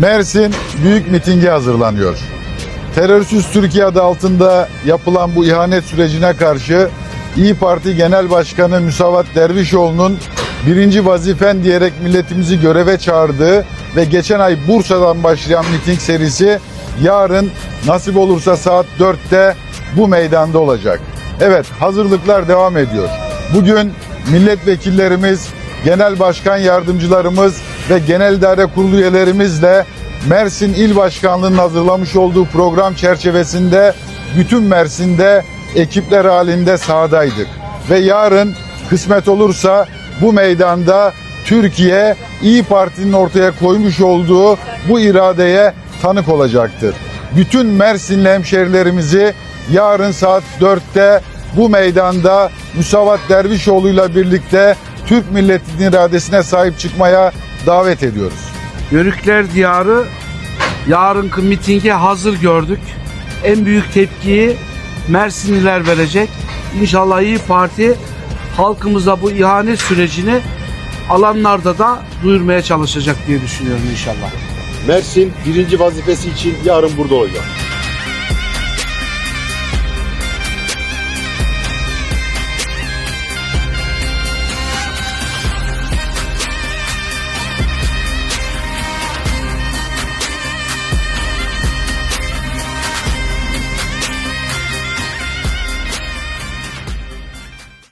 Mersin büyük mitingi hazırlanıyor. Terörsüz Türkiye adı altında yapılan bu ihanet sürecine karşı İyi Parti Genel Başkanı Müsavat Dervişoğlu'nun birinci vazifen diyerek milletimizi göreve çağırdığı ve geçen ay Bursa'dan başlayan miting serisi yarın nasip olursa saat 4'te bu meydanda olacak. Evet hazırlıklar devam ediyor. Bugün milletvekillerimiz, genel başkan yardımcılarımız ve genel idare kurulu üyelerimizle Mersin İl Başkanlığı'nın hazırlamış olduğu program çerçevesinde bütün Mersin'de ekipler halinde sahadaydık. Ve yarın kısmet olursa bu meydanda Türkiye İyi Parti'nin ortaya koymuş olduğu bu iradeye tanık olacaktır. Bütün Mersinli hemşerilerimizi yarın saat 4'te bu meydanda Musavat Dervişoğlu'yla birlikte Türk milletinin iradesine sahip çıkmaya davet ediyoruz. Yörükler Diyarı yarınki mitinge hazır gördük. En büyük tepkiyi Mersinliler verecek. İnşallah İyi Parti halkımıza bu ihanet sürecini alanlarda da duyurmaya çalışacak diye düşünüyorum inşallah. Mersin birinci vazifesi için yarın burada olacak.